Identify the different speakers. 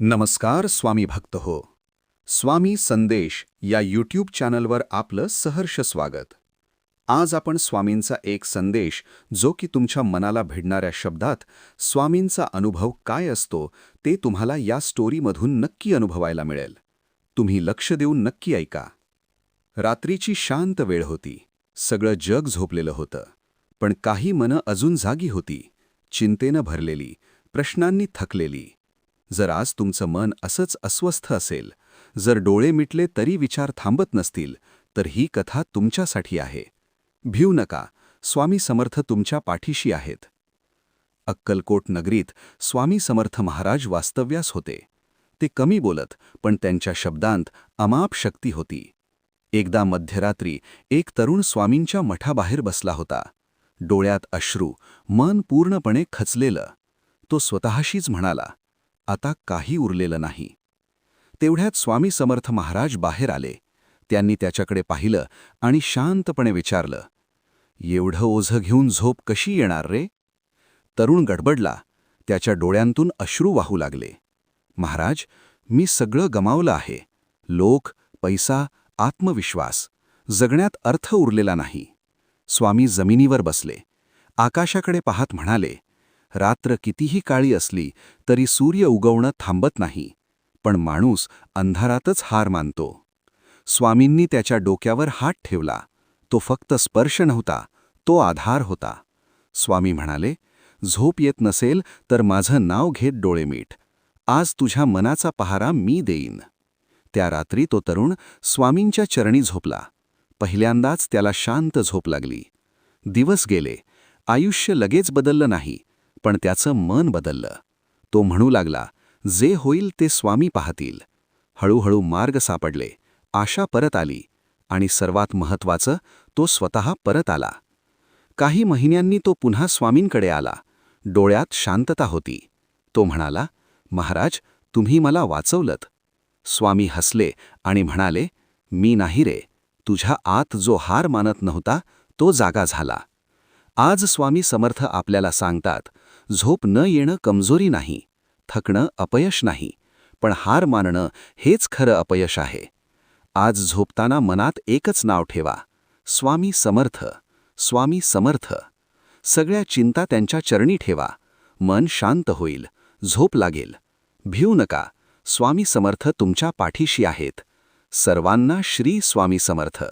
Speaker 1: नमस्कार स्वामी भक्त हो. स्वामी संदेश या यूट्यूब चॅनलवर आपलं सहर्ष स्वागत. आज आपण स्वामींचा एक संदेश जो की तुमच्या मनाला भिडणाऱ्या शब्दात स्वामींचा अनुभव काय असतो ते तुम्हाला या स्टोरीमधून नक्की अनुभवायला मिळेल. तुम्ही लक्ष देऊन नक्की ऐका. रात्रीची शांत वेळ होती. सगळं जग झोपलेलं होतं. पण काही मनं अजून जागी होती. चिंतेनं भरलेली. प्रश्नांनी थकलेली. जर आज तुमचं मन असंच अस्वस्थ असेल जर डोळे मिटले तरी विचार थांबत नसतील तर ही कथा तुमच्यासाठी आहे. भिऊ नका स्वामी समर्थ तुमच्या पाठीशी आहेत. अक्कलकोट नगरीत स्वामी समर्थ महाराज वास्तव्यास होते. ते कमी बोलत पण त्यांच्या शब्दांत अमाप शक्ती होती. एकदा मध्यरात्री एक तरुण स्वामींच्या मठाबाहेर बसला होता. डोळ्यात अश्रू मन पूर्णपणे खचलेलं. तो स्वतःशीच म्हणाला आता काही उरलेलं नाही. तेवढ्यात स्वामी समर्थ महाराज बाहेर आले. त्यांनी त्याच्याकडे पाहिलं आणि शांतपणे विचारलं एवढं ओझं घेऊन झोप कशी येणार रे? तरुण गडबडला. त्याच्या डोळ्यांतून अश्रू वाहू लागले. महाराज मी सगळं गमावलं आहे. लोक पैसा आत्मविश्वास जगण्यात अर्थ उरलेला नाही. स्वामी जमिनीवर बसले. आकाशाकडे पाहत म्हणाले रात्र कितीही काळी असली तरी सूर्य उगवणं थांबत नाही. पण माणूस अंधारातच हार मानतो. स्वामींनी त्याच्या डोक्यावर हात ठेवला. तो फक्त स्पर्श नव्हता तो आधार होता. स्वामी म्हणाले झोप येत नसेल तर माझं नाव घेत डोळे मीठ आज तुझ्या मनाचा पहारा मी देईन. त्या रात्री तो तरुण स्वामींच्या चरणी झोपला. पहिल्यांदाच त्याला शांत झोप लागली. दिवस गेले. आयुष्य लगेच बदललं नाही. पण त्याचं मन बदललं. तो म्हणू लागला जे होईल ते स्वामी पाहतील. हळूहळू मार्ग सापडले आशा परत आली आणि सर्वात महत्वाचं तो स्वतः परत आला. काही महिन्यांनी तो पुन्हा स्वामींकडे आला. डोळ्यात शांतता होती. तो म्हणाला महाराज तुम्ही मला वाचवलत. स्वामी हसले आणि म्हणाले मी नाही रे. तुझ्या आत जो हार मानत नव्हता तो जागा झाला. आज स्वामी समर्थ आपल्याला सांगतात झोप न येणं कमजोरी नाही थकणं अपयश नाही पण हार मानणं हेच खरं अपयश आहे. आज झोपताना मनात एकच नाव ठेवा स्वामी समर्थ स्वामी समर्थ. सगळ्या चिंता त्यांच्या चरणी ठेवा मन शांत होईल झोप लागेल. भिऊ नका स्वामी समर्थ तुमच्या पाठीशी आहेत. सर्वांना श्री स्वामी समर्थ.